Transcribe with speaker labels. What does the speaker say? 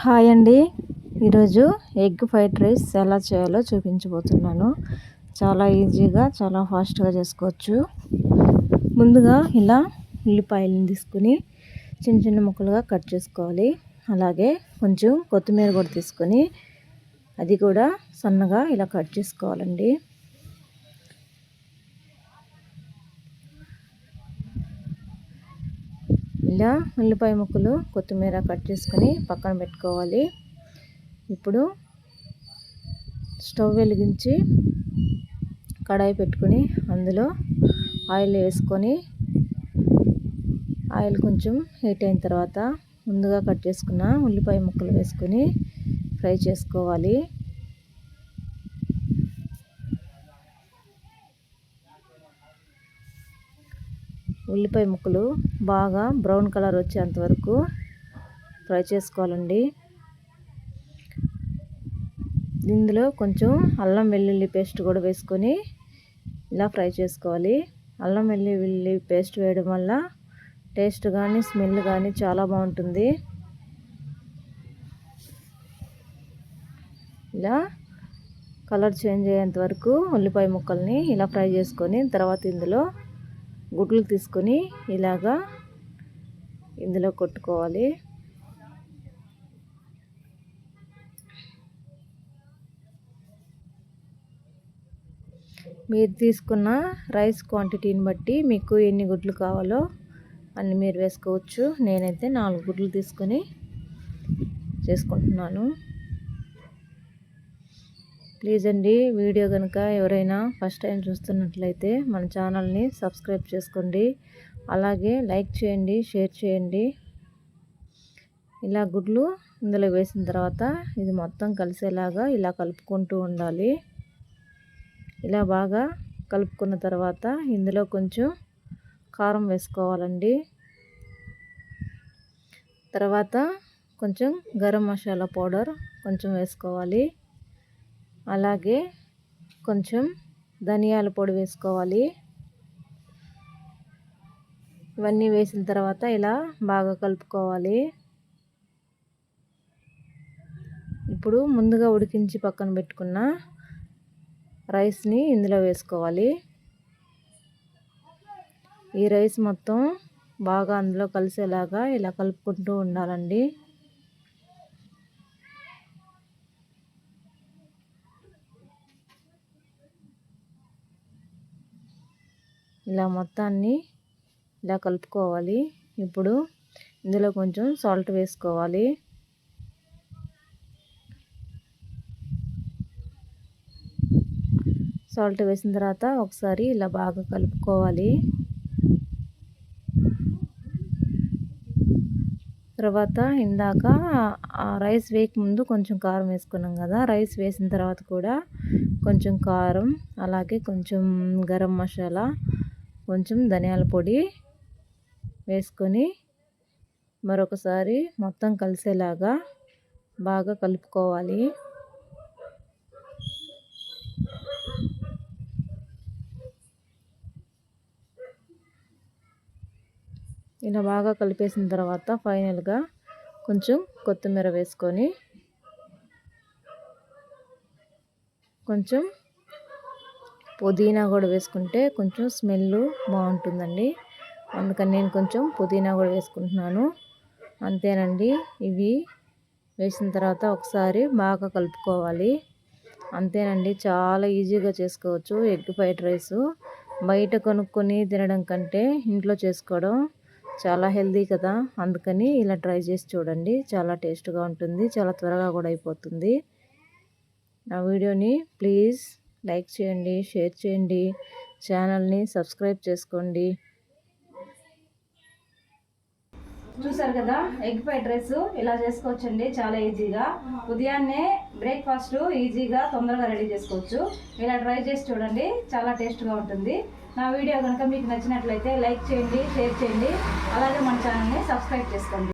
Speaker 1: Hi అండి. ఈరోజు egg fried rice ఎలా చేయాలో చూపించబోతున్నాను. చాలా ఈజీగా చాలా ఫాస్ట్గా చేసుకోవచ్చు. ముందుగా ఇలా ఉల్లిపాయలను తీసుకుని చిన్న చిన్న ముక్కలుగా కట్ చేసుకోవాలి. అలాగే కొంచెం కొత్తిమీర కూడా తీసుకొని అది కూడా సన్నగా ఇలా కట్ చేసుకోవాలండి. ఇలా ఉల్లిపాయ ముక్కలు కొత్తిమీర కట్ చేసుకొని పక్కన పెట్టుకోవాలి. ఇప్పుడు స్టవ్ వెలిగించి కడాయి పెట్టుకొని అందులో ఆయిల్ వేసుకొని ఆయిల్ కొంచెం హీట్ అయిన తర్వాత ముందుగా కట్ చేసుకున్న ఉల్లిపాయ ముక్కలు వేసుకొని ఫ్రై చేసుకోవాలి. ఉల్లిపాయ ముక్కలు బాగా బ్రౌన్ కలర్ వచ్చేంత వరకు ఫ్రై చేసుకోవాలండి. ఇందులో కొంచెం అల్లం వెల్లుల్లి పేస్ట్ కూడా వేసుకొని ఇలా ఫ్రై చేసుకోవాలి. అల్లం వెల్లుల్లి పేస్ట్ వేయడం వల్ల టేస్ట్ కానీ స్మెల్ కానీ చాలా బాగుంటుంది. ఇలా కలర్ చేంజ్ అయ్యేంత వరకు ఉల్లిపాయ ముక్కల్ని ఇలా ఫ్రై చేసుకొని తర్వాత ఇందులో గుడ్లు తీసుకొని ఇలాగా ఇందులో కొట్టుకోవాలి. మీరు తీసుకున్న రైస్ క్వాంటిటీని బట్టి మీకు ఎన్ని గుడ్లు కావాలో అన్ని మీరు వేసుకోవచ్చు. నేనైతే నాలుగు గుడ్లు తీసుకొని చేసుకుంటున్నాను. ప్లీజ్ అండి వీడియో కనుక ఎవరైనా ఫస్ట్ టైం చూస్తున్నట్లయితే మన ఛానల్ని సబ్స్క్రైబ్ చేసుకోండి. అలాగే లైక్ చేయండి షేర్ చేయండి. ఇలా గుడ్లు ఇందులో వేసిన తర్వాత ఇది మొత్తం కలిసేలాగా ఇలా కలుపుకుంటూ ఉండాలి. ఇలా బాగా కలుపుకున్న తర్వాత ఇందులో కొంచెం కారం వేసుకోవాలండి. తర్వాత కొంచెం గరం మసాలా పౌడర్ కొంచెం వేసుకోవాలి. అలాగే కొంచెం ధనియాల పొడి వేసుకోవాలి. ఇవన్నీ వేసిన తర్వాత ఇలా బాగా కలుపుకోవాలి. ఇప్పుడు ముందుగా ఉడికించి పక్కన పెట్టుకున్న రైస్ని ఇందులో వేసుకోవాలి. ఈ రైస్ మొత్తం బాగా అందులో కలిసేలాగా ఇలా కలుపుకుంటూ ఉండాలండి. ఇలా మొత్తాన్ని ఇలా కలుపుకోవాలి. ఇప్పుడు ఇందులో కొంచెం సాల్ట్ వేసుకోవాలి. సాల్ట్ వేసిన తర్వాత ఒకసారి ఇలా బాగా కలుపుకోవాలి. తర్వాత ఇందాక రైస్ వేయక ముందు కొంచెం కారం వేసుకున్నాం కదా రైస్ వేసిన తర్వాత కూడా కొంచెం కారం అలాగే కొంచెం గరం మసాలా కొంచెం ధనియాల పొడి వేసుకొని మరొకసారి మొత్తం కలిసేలాగా బాగా కలుపుకోవాలి. ఇలా బాగా కలిపేసిన తర్వాత ఫైనల్గా కొంచెం కొత్తిమీర వేసుకొని కొంచెం పుదీనా కూడా వేసుకుంటే కొంచెం స్మెల్ బాగుంటుందండి. అందుకని నేను కొంచెం పుదీనా కూడా వేసుకుంటున్నాను. అంతేనండి. ఇవి వేసిన తర్వాత ఒకసారి బాగా కలుపుకోవాలి. అంతేనండి. చాలా ఈజీగా చేసుకోవచ్చు ఎగ్ ఫ్రైడ్ రైస్. బయట కొనుక్కొని తినడం కంటే ఇంట్లో చేసుకోవడం చాలా హెల్దీ కదా. అందుకని ఇలా ట్రై చేసి చూడండి. చాలా టేస్ట్గా ఉంటుంది. చాలా త్వరగా కూడా అయిపోతుంది. నా వీడియోని ప్లీజ్ లైక్ చేయండి షేర్ చేయండి ఛానల్ని సబ్స్క్రైబ్ చేసుకోండి.
Speaker 2: చూసారు కదా ఎగ్ ఫ్రైడ్ రైస్ ఇలా చేసుకోవచ్చండి చాలా ఈజీగా. ఉదయాన్నే బ్రేక్ఫాస్ట్ ఈజీగా తొందరగా రెడీ చేసుకోవచ్చు. ఇలా ట్రై చేసి చూడండి చాలా టేస్ట్గా ఉంటుంది. నా వీడియో కనుక మీకు నచ్చినట్లయితే లైక్ చేయండి షేర్ చేయండి. అలాగే మన ఛానల్ని సబ్స్క్రైబ్ చేసుకోండి.